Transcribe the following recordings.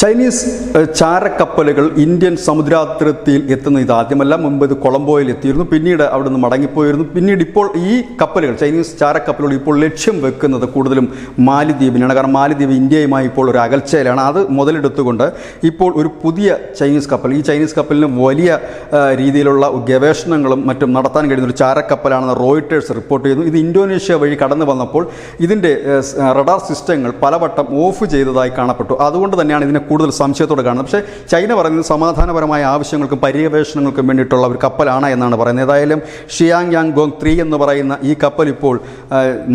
Chinese ചാരക്കപ്പലുകൾ Indian സമുദ്രാതിർത്തിയിൽ എത്തുന്ന ഇതാദ്യമല്ല. മുമ്പ് ഇത് കൊളംബോയിൽ എത്തിയിരുന്നു. പിന്നീട് അവിടെ നിന്ന് മടങ്ങിപ്പോയിരുന്നു. പിന്നീട് ഇപ്പോൾ ഈ കപ്പലുകൾ ചൈനീസ് ചാരക്കപ്പലുകൾ ഇപ്പോൾ ലക്ഷ്യം വെക്കുന്നത് കൂടുതലും മാലിദ്വീപിനാണ് കാരണം മാലിദ്വീപ് ഇന്ത്യയുമായി ഇപ്പോൾ ഒരു അകൽച്ചയിലാണ്. അത് മുതലെടുത്തുകൊണ്ട് ഇപ്പോൾ ഒരു പുതിയ ചൈനീസ് കപ്പൽ ഈ ചൈനീസ് കപ്പലിന് വലിയ രീതിയിലുള്ള ഗവേഷണങ്ങളും മറ്റും നടത്താൻ കഴിയുന്ന ഒരു ചാരക്കപ്പലാണെന്ന് റോയിട്ടേഴ്സ് റിപ്പോർട്ട് ചെയ്യുന്നു. ഇത് ഇന്തോനേഷ്യ വഴി കടന്നു വന്നപ്പോൾ ഇതിന്റെ റഡാർ സിസ്റ്റങ്ങൾ പലവട്ടം ഓഫ് ചെയ്തതായി കാണപ്പെട്ടു. അതുകൊണ്ട് തന്നെയാണ് ഇതിനെ കൂടുതൽ സംശയത്തോടെ കാണുന്നത്. പക്ഷേ ചൈന പറയുന്നത് സമാധാനപരമായ ആവശ്യങ്ങൾക്കും പര്യവേഷണങ്ങൾക്കും വേണ്ടിയിട്ടുള്ള ഒരു കപ്പലാണ് എന്നാണ് പറയുന്നത്. ഏതായാലും ഷിയാങ് യാങ് ഗോങ് ത്രീ എന്ന് പറയുന്ന ഈ കപ്പൽ ഇപ്പോൾ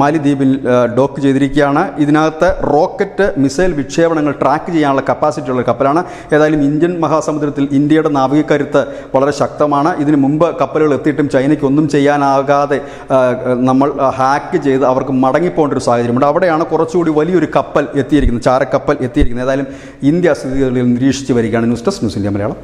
മാലിദ്വീപിൽ ഡോക്ക് ചെയ്തിരിക്കുകയാണ്. ഇതിനകത്ത് റോക്കറ്റ് മിസൈൽ വിക്ഷേപണങ്ങൾ ട്രാക്ക് ചെയ്യാനുള്ള കപ്പാസിറ്റി ഉള്ള കപ്പലാണ്. ഏതായാലും ഇന്ത്യൻ മഹാസമുദ്രത്തിൽ ഇന്ത്യയുടെ നാവികക്കരുത്ത് വളരെ ശക്തമാണ്. ഇതിനു മുമ്പ് കപ്പലുകൾ എത്തിയിട്ടും ചൈനയ്ക്ക് ഒന്നും ചെയ്യാനാകാതെ നമ്മൾ ഹാക്ക് ചെയ്ത് അവർക്ക് മടങ്ങിപ്പോകേണ്ട ഒരു സാഹചര്യമുണ്ട്. അവിടെയാണ് കുറച്ചുകൂടി വലിയൊരു കപ്പൽ എത്തിയിരിക്കുന്നത് ചാരക്കപ്പൽ എത്തിയിരിക്കുന്നത്. ഏതായാലും ഇന്ത്യ സ്ഥിതിഗതികളിൽ നിരീക്ഷിച്ച് വരികയാണ് news desk news India Malayalam.